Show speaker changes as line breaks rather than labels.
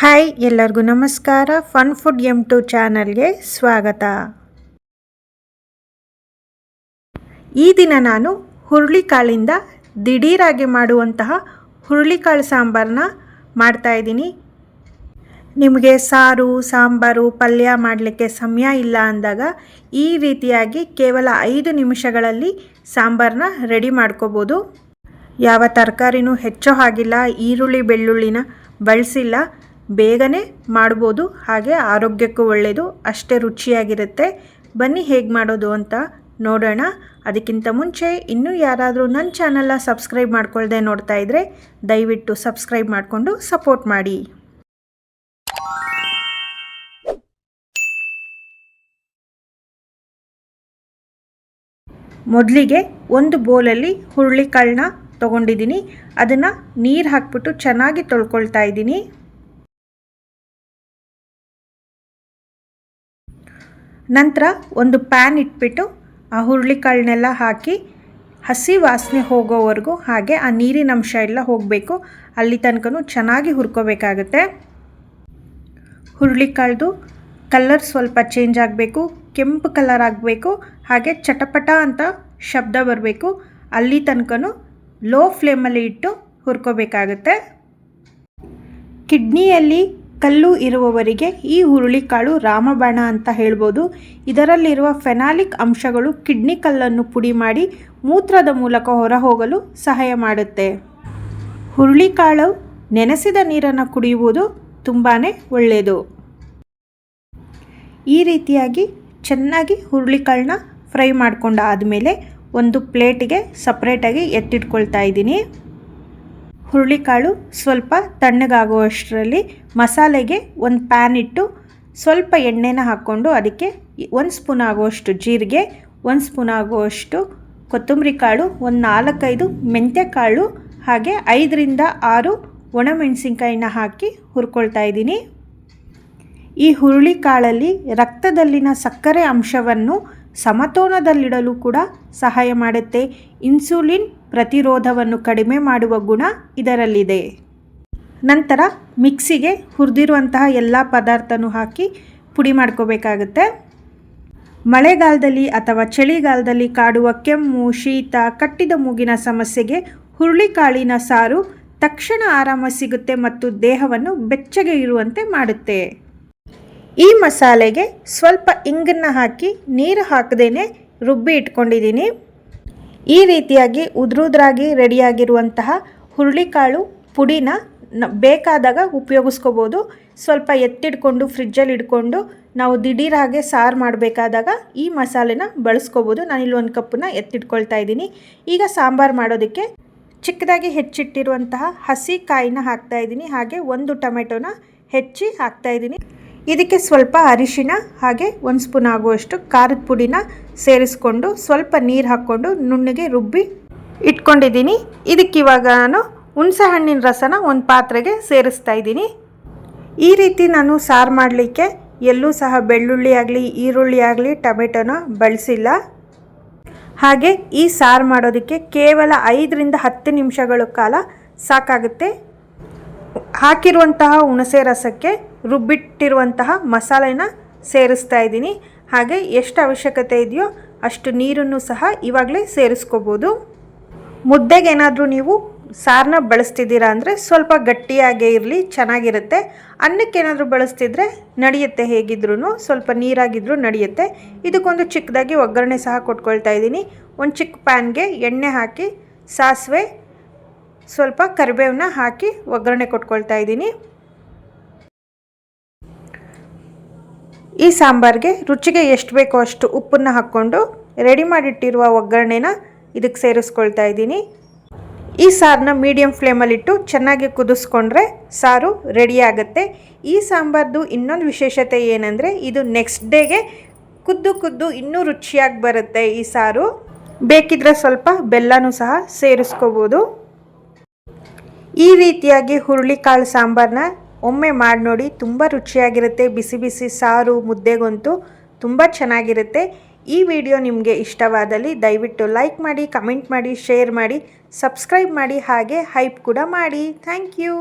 Hi ಎಲ್ಲರಿಗೂ ನಮಸ್ಕಾರ. Fun food M to ಚಾನಲ್ಗೆ ಸ್ವಾಗತ. ಈ ದಿನ ನಾನು ಹುರುಳಿಕಾಳಿಂದ ದಿಢೀರಾಗಿ ಮಾಡುವಂತಹ ಹುರುಳಿಕಾಳು ಸಾಂಬಾರನ್ನ ಮಾಡ್ತಾಯಿದ್ದೀನಿ ನಿಮಗೆ ಸಾರು, ಸಾಂಬಾರು, ಪಲ್ಯ ಮಾಡಲಿಕ್ಕೆ ಸಮಯ ಇಲ್ಲ ಅಂದಾಗ ಈ ರೀತಿಯಾಗಿ ಕೇವಲ ಐದು ನಿಮಿಷಗಳಲ್ಲಿ ಸಾಂಬಾರನ್ನ ರೆಡಿ ಮಾಡ್ಕೋಬೋದು. ಯಾವ ತರಕಾರಿನೂ ಹೆಚ್ಚು ಹಾಗಿಲ್ಲ, ಈರುಳ್ಳಿ, ಬೆಳ್ಳುಳ್ಳಿನ ಬಳಸಿಲ್ಲ. ಬೇಗನೆ ಮಾಡ್ಬೋದು, ಹಾಗೆ ಆರೋಗ್ಯಕ್ಕೂ ಒಳ್ಳೆಯದು ಅಷ್ಟೇ ರುಚಿಯಾಗಿರುತ್ತೆ. ಬನ್ನಿ ಹೇಗೆ ಮಾಡೋದು ಅಂತ ನೋಡೋಣ. ಅದಕ್ಕಿಂತ ಮುಂಚೆ ಇನ್ನೂ ಯಾರಾದರೂ ನನ್ನ ಚಾನಲ್ನ ಸಬ್ಸ್ಕ್ರೈಬ್ ಮಾಡ್ಕೊಳ್ಳದೆ ನೋಡ್ತಾ ಇದ್ದರೆ ದಯವಿಟ್ಟು ಸಬ್ಸ್ಕ್ರೈಬ್ ಮಾಡಿಕೊಂಡು ಸಪೋರ್ಟ್ ಮಾಡಿ. ಮೊದಲಿಗೆ ಒಂದು ಬೋಲಲ್ಲಿ ಹುರುಳಿಕಾಳನ್ನ ತೊಗೊಂಡಿದ್ದೀನಿ. ಅದನ್ನು ನೀರು ಹಾಕ್ಬಿಟ್ಟು ಚೆನ್ನಾಗಿ ತೊಳ್ಕೊಳ್ತಾ ಇದ್ದೀನಿ. ನಂತರ ಒಂದು ಪ್ಯಾನ್ ಇಟ್ಬಿಟ್ಟು ಆ ಹುರುಳಿಕಾಳನ್ನೆಲ್ಲ ಹಾಕಿ ಹಸಿ ವಾಸನೆ ಹೋಗೋವರೆಗೂ ಹಾಗೆ ಆ ನೀರಿನ ಅಂಶ ಎಲ್ಲ ಹೋಗಬೇಕು. ಅಲ್ಲಿ ತನಕ ಚೆನ್ನಾಗಿ ಹುರ್ಕೋಬೇಕಾಗುತ್ತೆ. ಹುರುಳಿಕಾಳ್ದು ಕಲ್ಲರ್ ಸ್ವಲ್ಪ ಚೇಂಜ್ ಆಗಬೇಕು, ಕೆಂಪು ಕಲರ್ ಆಗಬೇಕು, ಹಾಗೆ ಚಟಪಟ ಅಂತ ಶಬ್ದ ಬರಬೇಕು. ಅಲ್ಲಿ ತನಕ ಲೋ ಫ್ಲೇಮಲ್ಲಿ ಇಟ್ಟು ಹುರ್ಕೋಬೇಕಾಗುತ್ತೆ. ಕಿಡ್ನಿಯಲ್ಲಿ ಕಲ್ಲು ಇರುವವರಿಗೆ ಈ ಹುರುಳಿಕಾಳು ರಾಮಬಾಣ ಅಂತ ಹೇಳ್ಬೋದು. ಇದರಲ್ಲಿರುವ ಫೆನಾಲಿಕ್ ಅಂಶಗಳು ಕಿಡ್ನಿ ಕಲ್ಲನ್ನು ಪುಡಿ ಮಾಡಿ ಮೂತ್ರದ ಮೂಲಕ ಹೊರಹೋಗಲು ಸಹಾಯ ಮಾಡುತ್ತೆ. ಹುರುಳಿಕಾಳು ನೆನೆಸಿದ ನೀರನ್ನು ಕುಡಿಯುವುದು ತುಂಬಾ ಒಳ್ಳೆಯದು ಈ ರೀತಿಯಾಗಿ ಚೆನ್ನಾಗಿ ಹುರುಳಿಕಾಳನ್ನ ಫ್ರೈ ಮಾಡ್ಕೊಂಡಾದಮೇಲೆ ಒಂದು ಪ್ಲೇಟಿಗೆ ಸಪ್ರೇಟಾಗಿ ಎತ್ತಿಟ್ಕೊಳ್ತಾ ಇದ್ದೀನಿ. ಹುರುಳಿಕಾಳು ಸ್ವಲ್ಪ ತಣ್ಣಗಾಗುವಷ್ಟರಲ್ಲಿ ಮಸಾಲೆಗೆ ಒಂದು ಪ್ಯಾನ್ ಇಟ್ಟು ಸ್ವಲ್ಪ ಎಣ್ಣೆನ ಹಾಕ್ಕೊಂಡು ಅದಕ್ಕೆ ಒಂದು ಸ್ಪೂನ್ ಆಗುವಷ್ಟು ಜೀರಿಗೆ, ಒಂದು ಸ್ಪೂನ್ ಆಗುವಷ್ಟು ಕೊತ್ತಂಬರಿ ಕಾಳು, ಒಂದು ನಾಲ್ಕೈದು ಮೆಂತ್ಯ ಕಾಳು ಹಾಗೆ ಐದರಿಂದ ಆರು ಒಣಮೆಣಸಿನ್ಕಾಯಿನ ಹಾಕಿ ಹುರ್ಕೊಳ್ತಾ ಇದ್ದೀನಿ. ಈ ಹುರುಳಿ ಕಾಳಲ್ಲಿ ರಕ್ತದಲ್ಲಿನ ಸಕ್ಕರೆ ಅಂಶವನ್ನು ಸಮತೋಲನದಲ್ಲಿಡಲು ಕೂಡ ಸಹಾಯ ಮಾಡುತ್ತೆ. ಇನ್ಸುಲಿನ್ ಪ್ರತಿರೋಧವನ್ನು ಕಡಿಮೆ ಮಾಡುವ ಗುಣ ಇದರಲ್ಲಿದೆ. ನಂತರ ಮಿಕ್ಸಿಗೆ ಹುರಿದಿರುವಂತಹ ಎಲ್ಲ ಪದಾರ್ಥನೂ ಹಾಕಿ ಪುಡಿ ಮಾಡ್ಕೋಬೇಕಾಗುತ್ತೆ. ಮಳೆಗಾಲದಲ್ಲಿ ಅಥವಾ ಚಳಿಗಾಲದಲ್ಲಿ ಕಾಡುವ ಕೆಮ್ಮು, ಶೀತ, ಕಟ್ಟಿದ ಮೂಗಿನ ಸಮಸ್ಯೆಗೆ ಹುರುಳಿಕಾಳಿನ ಸಾರು ತಕ್ಷಣ ಆರಾಮ ಸಿಗುತ್ತೆ ಮತ್ತು ದೇಹವನ್ನು ಬೆಚ್ಚಗೆ ಇರುವಂತೆ ಮಾಡುತ್ತೆ. ಈ ಮಸಾಲೆಗೆ ಸ್ವಲ್ಪ ಇಂಗನ್ನು ಹಾಕಿ ನೀರು ಹಾಕದೇನೆ ರುಬ್ಬಿ ಇಟ್ಕೊಂಡಿದ್ದೀನಿ. ಈ ರೀತಿಯಾಗಿ ಉದ್ರುದ್ರಾಗಿ ರೆಡಿಯಾಗಿರುವಂತಹ ಹುರುಳಿಕಾಳು ಪುಡಿನ ಬೇಕಾದಾಗ ಉಪಯೋಗಿಸ್ಕೋಬೋದು. ಸ್ವಲ್ಪ ಎತ್ತಿಡ್ಕೊಂಡು ಫ್ರಿಜ್ಜಲ್ಲಿ ಇಟ್ಕೊಂಡು ನಾವು ದಿಢೀರಾಗೆ ಸಾರು ಮಾಡಬೇಕಾದಾಗ ಈ ಮಸಾಲೆನ ಬಳಸ್ಕೋಬೋದು. ನಾನಿಲ್ಲಿ ಒಂದು ಕಪ್ಪನ್ನ ಎತ್ತಿಟ್ಕೊಳ್ತಾ ಇದ್ದೀನಿ. ಈಗ ಸಾಂಬಾರು ಮಾಡೋದಕ್ಕೆ ಚಿಕ್ಕದಾಗಿ ಹೆಚ್ಚಿಟ್ಟಿರುವಂತಹ ಹಸಿ ಕಾಯಿನ ಹಾಕ್ತಾ ಇದ್ದೀನಿ. ಹಾಗೆ ಒಂದು ಟೊಮೆಟೊನ ಹೆಚ್ಚಿ ಹಾಕ್ತಾಯಿದ್ದೀನಿ ಇದಕ್ಕೆ ಸ್ವಲ್ಪ ಅರಿಶಿನ, ಹಾಗೆ ಒಂದು ಸ್ಪೂನ್ ಆಗುವಷ್ಟು ಖಾರದ ಪುಡಿನ ಸೇರಿಸ್ಕೊಂಡು ಸ್ವಲ್ಪ ನೀರು ಹಾಕ್ಕೊಂಡು ನುಣ್ಣಗೆ ರುಬ್ಬಿ ಇಟ್ಕೊಂಡಿದ್ದೀನಿ. ಇದಕ್ಕೆ ಇವಾಗ ನಾನು ಹುಣಸೆ ಹಣ್ಣಿನ ರಸನ ಒಂದು ಪಾತ್ರೆಗೆ ಸೇರಿಸ್ತಾ ಇದ್ದೀನಿ. ಈ ರೀತಿ ನಾನು ಸಾರು ಮಾಡಲಿಕ್ಕೆ ಎಲ್ಲೂ ಸಹ ಬೆಳ್ಳುಳ್ಳಿ ಆಗಲಿ, ಈರುಳ್ಳಿ ಆಗಲಿ, ಟೊಮೆಟೊನ ಬಳಸಿಲ್ಲ. ಹಾಗೆ ಈ ಸಾರು ಮಾಡೋದಕ್ಕೆ ಕೇವಲ ಐದರಿಂದ ಹತ್ತು ನಿಮಿಷಗಳ ಕಾಲ ಸಾಕಾಗುತ್ತೆ. ಹಾಕಿರುವಂತಹ ಹುಣಸೆ ರಸಕ್ಕೆ ರುಬ್ಬಿಟ್ಟಿರುವಂತಹ ಮಸಾಲೆನ ಸೇರಿಸ್ತಾ ಇದ್ದೀನಿ. ಹಾಗೆ ಎಷ್ಟು ಅವಶ್ಯಕತೆ ಇದೆಯೋ ಅಷ್ಟು ನೀರನ್ನು ಸಹ ಇವಾಗಲೇ ಸೇರಿಸ್ಕೋಬೋದು. ಮುದ್ದೆಗೇನಾದರೂ ನೀವು ಸಾರನ್ನ ಬಳಸ್ತಿದ್ದೀರಾ ಅಂದರೆ ಸ್ವಲ್ಪ ಗಟ್ಟಿಯಾಗೇ ಇರಲಿ, ಚೆನ್ನಾಗಿರುತ್ತೆ. ಅನ್ನಕ್ಕೇನಾದರೂ ಬಳಸ್ತಿದ್ರೆ ನಡೆಯುತ್ತೆ ಹೇಗಿದ್ರೂ ಸ್ವಲ್ಪ ನೀರಾಗಿದ್ದರೂ ನಡೆಯುತ್ತೆ. ಇದಕ್ಕೊಂದು ಚಿಕ್ಕದಾಗಿ ಒಗ್ಗರಣೆ ಸಹ ಕೊಟ್ಕೊಳ್ತಾ ಇದ್ದೀನಿ. ಒಂದು ಚಿಕ್ಕ ಪ್ಯಾನ್ಗೆ ಎಣ್ಣೆ ಹಾಕಿ, ಸಾಸಿವೆ, ಸ್ವಲ್ಪ ಕರಿಬೇವನ್ನ ಹಾಕಿ ಒಗ್ಗರಣೆ ಕೊಟ್ಕೊಳ್ತಾ ಇದ್ದೀನಿ. ಈ ಸಾಂಬಾರಿಗೆ ರುಚಿಗೆ ಎಷ್ಟು ಬೇಕೋ ಅಷ್ಟು ಉಪ್ಪನ್ನು ಹಾಕ್ಕೊಂಡು ರೆಡಿ ಮಾಡಿಟ್ಟಿರುವ ಒಗ್ಗರಣೆನ ಇದಕ್ಕೆ ಸೇರಿಸ್ಕೊಳ್ತಾ ಇದ್ದೀನಿ. ಈ ಸಾರನ್ನ ಮೀಡಿಯಂ ಫ್ಲೇಮಲ್ಲಿಟ್ಟು ಚೆನ್ನಾಗಿ ಕುದಿಸ್ಕೊಂಡ್ರೆ ಸಾರು ರೆಡಿ ಆಗುತ್ತೆ. ಈ ಸಾಂಬಾರ್ದು ಇನ್ನೊಂದು ವಿಶೇಷತೆ ಏನಂದರೆ ಇದು ನೆಕ್ಸ್ಟ್ ಡೇಗೆ ಕುದ್ದು ಕುದ್ದು ಇನ್ನೂ ರುಚಿಯಾಗಿ ಬರುತ್ತೆ ಈ ಸಾರು. ಬೇಕಿದ್ರೆ ಸ್ವಲ್ಪ ಬೆಲ್ಲನೂ ಸಹ ಸೇರಿಸ್ಕೋಬೋದು. ಈ ರೀತಿಯಾಗಿ ಹುರುಳಿಕಾಳು ಸಾಂಬಾರನ್ನ ಒಮ್ಮೆ ಮಾಡಿ ನೋಡಿ ತುಂಬ ರುಚಿಯಾಗಿರುತ್ತೆ. ಬಿಸಿ ಬಿಸಿ ಸಾರು, ಮುದ್ದೆಗಂತೂ ತುಂಬ ಚೆನ್ನಾಗಿರುತ್ತೆ. ಈ ವಿಡಿಯೋ ನಿಮಗೆ ಇಷ್ಟವಾದಲ್ಲಿ ದಯವಿಟ್ಟು ಲೈಕ್ ಮಾಡಿ, ಕಮೆಂಟ್ ಮಾಡಿ, ಶೇರ್ ಮಾಡಿ, ಸಬ್ಸ್ಕ್ರೈಬ್ ಮಾಡಿ ಹಾಗೆ ಹೈಪ್ ಕೂಡ ಮಾಡಿ. Thank you.